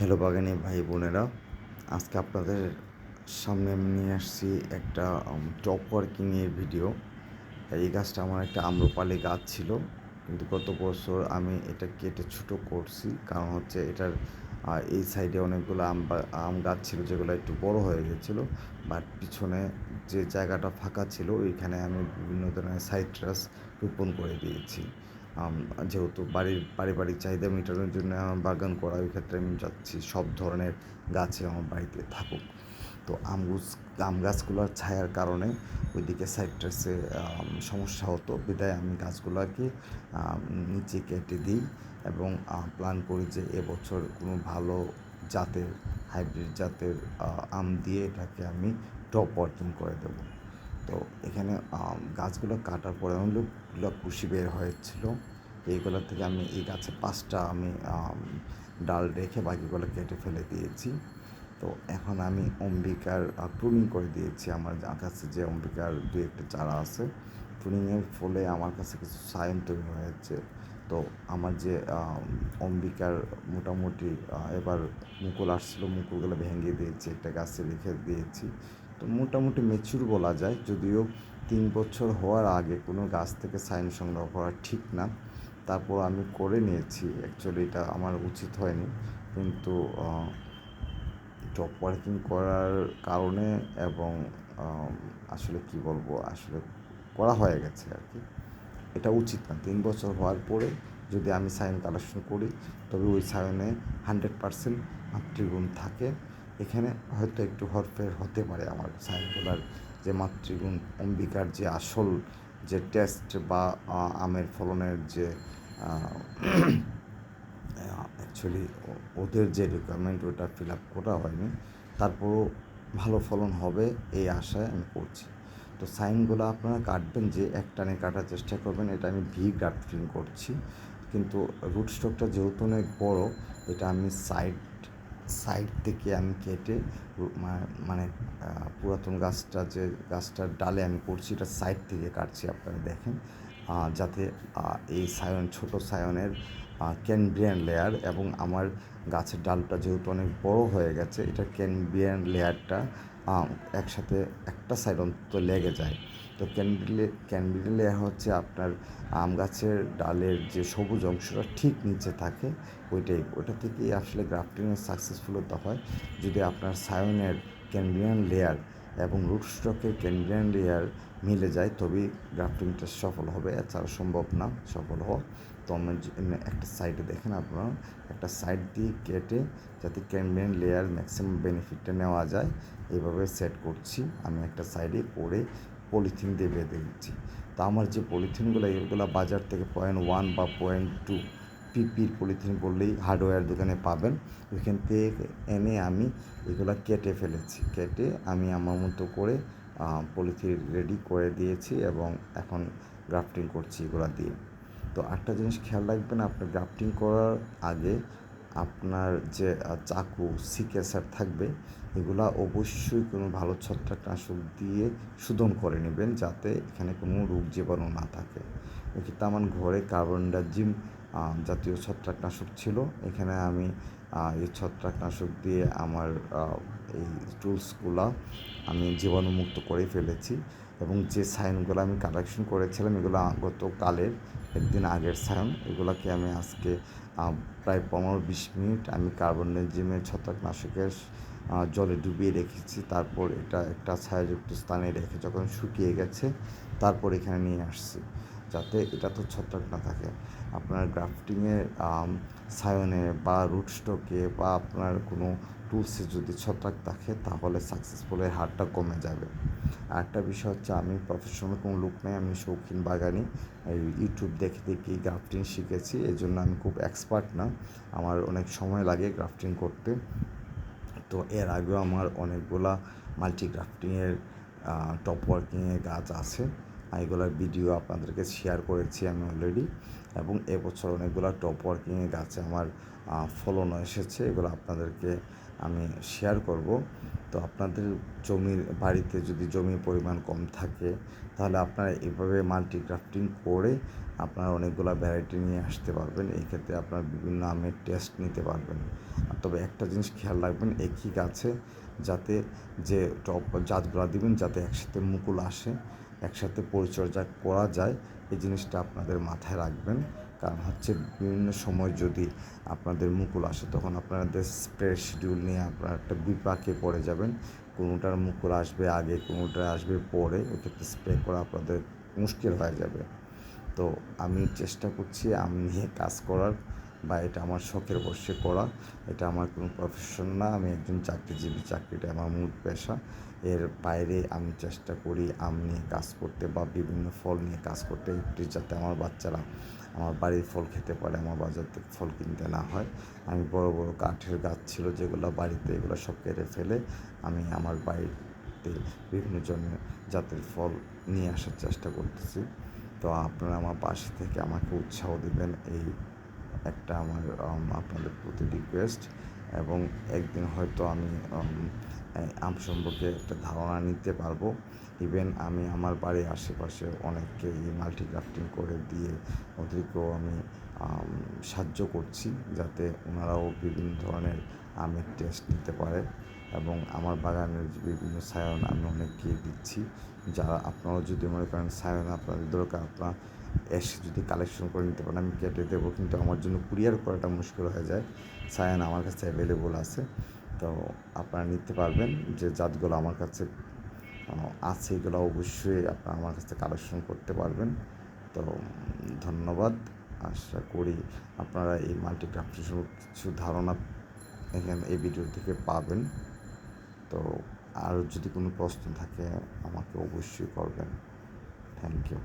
Hello বাগানি ভাই বোনেরা, আজকে আপনাদের সামনে নিয়ে আসছি একটা টপ ওয়ার্কিংয়ের ভিডিও। এই গাছটা আমার একটা আম্রপালি গাছ ছিল, কিন্তু গত বছর আমি এটা কেটে ছোটো করছি। কারণ হচ্ছে এটার এই সাইডে অনেকগুলো আম আম গাছ ছিল যেগুলো একটু বড় হয়ে গেছিল। বাট পিছনে যে জায়গাটা ফাঁকা ছিল, ওইখানে আমি বিভিন্ন ধরনের সাইট্রাস রোপণ করে দিয়েছি। যেহেতু বাড়ির পারিবারিক চাহিদা মেটানোর জন্য আমার বাগান করা, ওই ক্ষেত্রে আমি চাচ্ছি সব ধরনের গাছে আমার বাড়িতে থাকুক। তো আম গাছ, আম গাছগুলোর ছায়ার কারণে ওইদিকে সাইট্রাসে সমস্যা হতো। বিদায় আমি গাছগুলোকে নিচে কেটে দিই এবং প্ল্যান করি যে এবছর কোনো ভালো জাতের হাইব্রিড জাতের আম দিয়ে এটাকে আমি টপ অর্জন করে দেবো। তো এখানে গাছগুলো কাটার পরে অনেকগুলো কুশি বের হয়েছিল। এইগুলো থেকে আমি এই গাছে পাঁচটা আমি ডাল রেখে বাকিগুলো কেটে ফেলে দিয়েছি। তো এখন আমি অম্বিকার প্রুনিং করে দিয়েছি আমার কাছে যে অম্বিকার দু একটা চারা আছে। প্রুনিংয়ের ফলে আমার কাছে কিছু সায়ন তৈরি হয়েছে। তো আমার যে অম্বিকার মোটামুটি এবার মুকুল আসছিল, মুকুলগুলো ভেঙে দিয়েছি, একটা গাছে রেখে দিয়েছি। তো মোটামুটি মেচুর বলা যায়, যদিও তিন বছর হওয়ার আগে কোনো গাছ থেকে সাইন সংগ্রহ করা ঠিক না। তারপর আমি করে নিয়েছি অ্যাকচুয়ালি এটা আমার উচিত হয়নি। কিন্তু টপ ওয়ার্কিং করার কারণে এবং আসলে কি বলব, আসলে করা হয়ে গেছে আর কি। এটা উচিত না। তিন বছর হওয়ার পরে যদি আমি সাইন কালেকশন করি, তবে ওই সাইনে হান্ড্রেড পারসেন্ট মাতৃগুণ থাকে। এখানে হয়তো একটু হরফের হতে পারে আমার সাইনগুলার যে মাতৃগুণ, অম্বিকার যে আসল যে টেস্ট বা আমের ফলনের যে অ্যাকচুয়ালি ওদের যে রিকোয়ারমেন্ট ওটা ফিল আপ করা হয়নি। তারপরও ভালো ফলন হবে এই আশায় আমি করছি। তো সাইনগুলো আপনারা কাটবেন, যে এক টানে কাটার চেষ্টা করবেন, এটা আমি ভি গ্রাফটিং করছি। কিন্তু রুট স্টকটা যেহেতু অনেক বড়, এটা আমি সাইড সাইড থেকে আমি কেটে মানে পুরাতন গাছটা যে গাছটার ডালে আমি করছি, এটা সাইড থেকে কাটছি, আপনারা দেখেন। যাতে এই সায়ন, ছোট সায়নের ক্যানব্রিয়ান লেয়ার এবং আমার গাছের ডালটা যেহেতু অনেক বড় হয়ে গেছে, এটা ক্যানব্রিয়ান লেয়ারটা একসাথে একটা সাইড অন্তত লেগে যায়। তো ক্যান্ডিলে ক্যান্ডিলে হচ্ছে আপনার আম গাছের ডালের যে সবুজ অংশটা ঠিক নিচে থাকে, ওইটাই। ওটা থেকেই আসলে গ্রাফটিংয়ের সাকসেসফুল হতে হয়। যদি আপনার সায়নের ক্যান্ডিয়ান লেয়ার এবং রুট স্টকের ক্যানব্রিয়ান লেয়ার মিলে যায়, তবেই গ্রাফটিংটা সফল হবে, এছাড়া সম্ভব না সফল হওয়া। তো আমার একটা সাইডে দেখেন আপনারা, একটা সাইড দিয়ে কেটে যাতে ক্যানব্রিয়ান লেয়ার ম্যাক্সিমাম বেনিফিটটা নেওয়া যায় এইভাবে সেট করছি। আমি একটা সাইডে করে পলিথিন দিয়ে বেঁধে দিচ্ছি তো আমার যে পলিথিনগুলো এগুলো বাজার থেকে পয়েন্ট ওয়ান বা পয়েন্ট টু পিপির পলিথিন বললেই হার্ডওয়্যার দোকানে পাবেন। ওইখান থেকে এনে আমি এগুলো কেটে ফেলেছি। কেটে আমি আমার মতো করে পলিথিন রেডি করে দিয়েছি এবং এখন গ্রাফটিং করছি এগুলো দিয়ে। তো একটা জিনিস খেয়াল রাখবেন আপনি গ্রাফটিং করার আগে আপনার যে চাকু সিকেসার থাকবে, এগুলা অবশ্যই কোনো ভালো ছত্রাকনাশক দিয়ে শোধন করে নেবেন যাতে এখানে কোনো রোগ জীবাণু না থাকে। আমার ঘরে কার্বন ডাইজিম জাতীয় ছত্রাকনাশক ছিল। এখানে আমি এই ছত্রাকনাশক দিয়ে আমার এই টুলসগুলা আমি জীবাণুমুক্ত করে ফেলেছি এবং যে সাইনগুলো আমি কালেকশন করেছিলাম, এগুলো গতকালের একদিন আগের সায়ন এগুলোকে আমি আজকে প্রায় পনেরো বিশ মিনিট আমি কার্বন ডাইজিমের ছত্রাকনাশকের জলে ডুবিয়ে রেখেছি। তারপর এটা একটা ছায়াযুক্ত স্থানে রেখে যখন শুকিয়ে গেছে, তারপর এখানে নিয়ে আসছি। যাতে এটা তো ছত্রাক না থাকে। আপনার গ্রাফটিংয়ের সায়নে বা রুট স্টকে বা আপনার কোনো টুলসে যদি ছত্রাক থাকে, তাহলে সাকসেসফুলের হারটা কমে যাবে। আর একটা বিষয় হচ্ছে, আমি প্রফেশনাল কোনো লুক নেই, আমি শৌখিন বাগানি। ইউটিউব দেখে দেখে গ্রাফটিং শিখেছি এই জন্য আমি খুব এক্সপার্ট না। আমার অনেক সময় লাগে গ্রাফটিং করতে। তো এর আগেও আমার অনেকগুলা মাল্টি গ্রাফটিংয়ের টপ ওয়ার্কিংয়ের গাছ আছে। এগুলোর ভিডিও আপনাদেরকে শেয়ার করেছি আমি অলরেডি এবং এবছর অনেকগুলো টপ ওয়ার্কিংয়ে গাছে আমার ফলন এসেছে, এগুলো আপনাদেরকে আমি শেয়ার করব। তো আপনাদের জমির, বাড়িতে যদি জমির পরিমাণ কম থাকে, তাহলে আপনারা এভাবে মাল্টি গ্রাফটিং করে আপনারা অনেকগুলো ভ্যারাইটি নিয়ে আসতে পারবেন। এই ক্ষেত্রে আপনার বিভিন্ন আমের টেস্ট নিতে পারবেন। তবে একটা জিনিস খেয়াল রাখবেন, একই গাছে যাতে যে টপ জাতগুলো দিবেন, যাতে একসাথে মুকুল আসে একসাথে পরিচর্যা করা যায়। এই জিনিসটা আপনাদের মাথায় রাখবেন। কারণ হচ্ছে বিভিন্ন সময় যদি আপনাদের মুকুল আসে, তখন আপনাদের স্প্রে শিডিউল নিয়ে আপনারা একটা বিপাকে পড়ে যাবেন। কোনোটার মুকুল আসবে আগে, কোনোটা আসবে পরে ওক্ষেত্রে স্প্রে করা আপনাদের মুশকিল হয়ে যাবে। তো আমি চেষ্টা করছি, আমি নিয়ে কাজ করার। বা এটা আমার শখের বসে করা এটা আমার কোনো প্রফেশন না। আমি একজন চাকরিজীবী, চাকরিটা আমার মূল পেশা। এর বাইরে আমি চেষ্টা করি আম নিয়ে কাজ করতে বা বিভিন্ন ফল নিয়ে কাজ করতে যাতে আমার বাচ্চারা আমার বাড়ির ফল খেতে পারে, আমার বাজার থেকে ফল কিনতে না হয়। আমি বড় বড় কাঠের গাছ ছিল যেগুলো বাড়িতে এগুলো সব কেটে ফেলে আমি আমার বাড়িতে বিভিন্ন জনের জাতের ফল নিয়ে আসার চেষ্টা করতেছি। তো আপনারা আমার পাশে থেকে আমাকে উৎসাহ দিবেন এই একটা আমার আপনাদের প্রতি রিকোয়েস্ট এবং একদিন হয়তো আমি আম সম্পর্কে একটা ধারণা নিতে পারব। ইভেন আমি আমার বাড়ির আশেপাশে অনেককে এই মাল্টি গ্রাফটিং করে দিয়ে ওদেরকেও আমি সাহায্য করছি যাতে ওনারাও বিভিন্ন ধরনের আমের টেস্ট নিতে পারে এবং আমার বাগানের বিভিন্ন সায়ন আমি অনেককে দিচ্ছি। যারা, আপনারাও যদি মনে করেন সায়ন আপনাদের দরকার, আপনার এসে যদি কালেকশন করে নিতে পারেন, আমি কেটে দেবো। কিন্তু আমার জন্য কুরিয়ার করাটা মুশকিল হয়ে যায়। সায়ান আমার কাছে অ্যাভেলেবল আছে। তো আপনারা নিতে পারবেন। যে জাতগুলো আমার কাছে আছে, এগুলো অবশ্যই আপনারা আমার কাছে কালেকশন করতে পারবেন। তো ধন্যবাদ। আশা করি আপনারা এই মাল্টিক্রাফ্টের কিছু ধারণা এখানে এই ভিডিও থেকে পাবেন। তো আর যদি কোনো প্রশ্ন থাকে, আমাকে অবশ্যই করবেন। Thank you